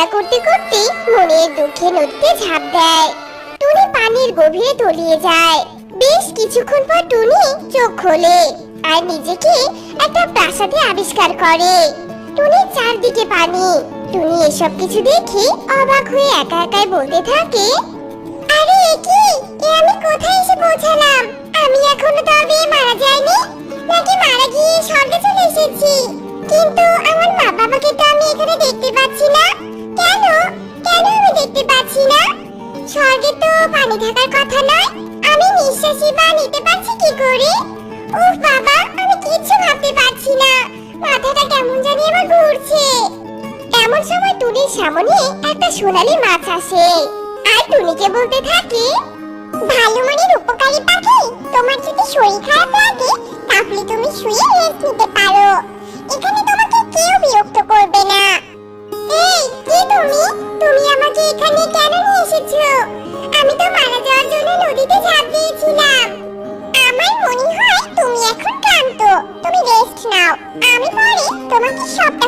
কান্না করতে করতে মনের দুঃখে নদীতে ঝাঁপ দেয়। টুনি পানির গভীরে তলিয়ে যায়। বেশ কিছুক্ষণ পর টুনি চোখ খোলে আর নিজেকে একটা প্রাসাদে আবিষ্কার করে। টুনির চারদিকে পানি। টুনি এসব কিছু দেখে অবাক হয়ে একা একাই বলতে থাকে, আরে কি এ আমি কোথায় এসে পানি থাকার কথা নয়, আমি নিঃশ্বাসই বা নিতে পারছি কি করে? উফ বাবা, আমি কিচ্ছু ভাবতে পারছি না। মাথাটা কেমন জানি আমার ঘুরছে। এমন সময় টুনির সামনে একটা সোনালী মাছ আসে। আর টুনিকে বলতে থাকে, ভালো মনের উপকারী পাখি, তোমার যদি শরীর খারাপ লাগে, তাহলে তুমি শুয়ে রেস্ট নিতে পারো। এখানে তোমাকে কেউ বিরক্ত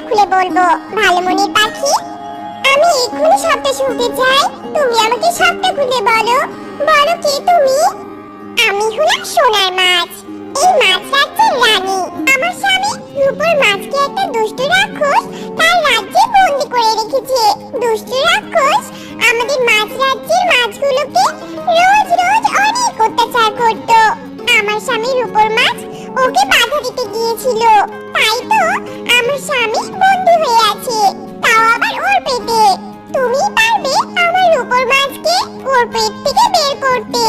খুলে বলব, ভালো মনের পাখি? আমি এক্ষুনি সবটা শুনতে চাই। তুমি আমাকে সবটা খুলে বলো। বলো কে তুমি? আমি হলাম সোনার মাছ। এই মাছ রাজ্যের রানী। আমার স্বামী রূপর মাছকে একটা দুষ্ট রাক্ষস তার রাজ্যে বন্দি করে রেখেছে। দুষ্ট রাক্ষস আমাদের মাছ রাজ্যের মাছগুলোকে রোজ রোজ অনেক অত্যাচার করত। আমার স্বামী রূপর মাছ ওকে বাধা দিতে গিয়েছিল। তাই তো আমার স্বামী বন্দি হয়ে আছে। তাও আবার ওর পেটে। তুমি পারবে আমার রূপর মাছকে ওর পেট থেকে বের করতে।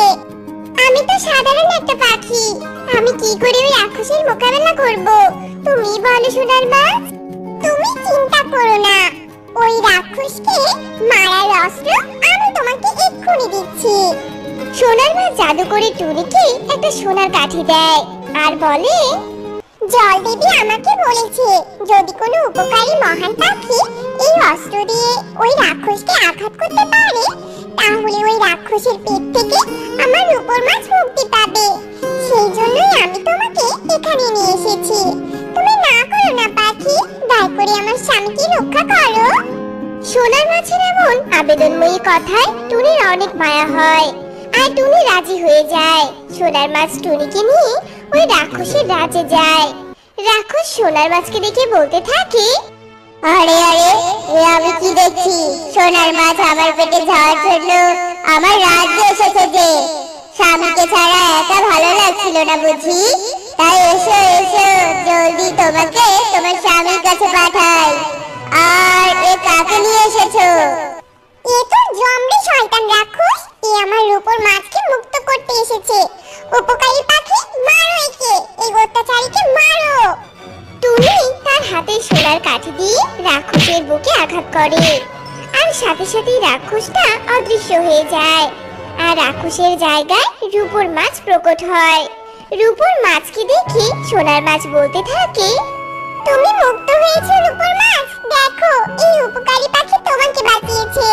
আমি তো সাধারণ একটা পাখি। আমি কি করে ওই রাক্ষসের মোকাবেলা করব? তুমি বলো সোনার মাছ তুমি চিন্তা করো না। ওই রাক্ষসকে মারার অস্ত্র আমি তোমাকে এক্ষুনি দিচ্ছি। সোনার মাছ জাদু করে টুনিকে একটা সোনার কাঠি দেয়। আর বলে, জল দেবী আমাকে বলেছে, যদি কোনো উপকারী মহান পাখি এই অস্ত্র দিয়ে ওই রাক্ষসকে আঘাত করতে পারে, তাহলে ওই রাক্ষসের পেট থেকে আমার উপর মাছ মুক্তি পাবে। সেই জন্যই আমি তোমাকে এখানে নিয়ে এসেছি। তুমি না করো না পাখি, দয়া করে আমার স্বামীকে রক্ষা করো। সোনার মাছের এমন আবেদনময়ী কথায় টুনির অনেক মায়া হয়, আর টুনি রাজি হয়ে যায়। সোনার মাছ টুনিকে নিয়ে ওই রাক্ষসের রাজে যায় রাক্ষস সোনার মাছকে দেখে বলতে থাকে আরে আরে এ আমি কি দেখছি? সোনার মাছ আমার পেটে যাওয়ার জন্য আমার রাজ্যে এসেছে যে। স্বামীকে ছাড়া একা ভালো লাগছিল না বুঝি? তাই এসো এসো জলদি তোমাকে তোমার স্বামীর কাছে পাঠাই। আর এ কাকে নিয়ে এসেছ? এ তো জমরি শয়তান রাক্ষস। এ আমার রূপর মাছকে মুক্ত করতে এসেছে। হাতে সোনার কাঠি দিয়ে রাক্ষসের বুকে আঘাত করে। আর সাথে সাথেই রাক্ষসটা অদৃশ্য হয়ে যায়। আর রাক্ষসের জায়গায় রূপর মাছ প্রকট হয়। রূপর মাছকে দেখে সোনার মাছ বলতে থাকে, তুমি মুক্ত হয়েছো রূপর মাছ। দেখো, এই উপকারী পাখি তোমাকে বাঁচিয়েছে।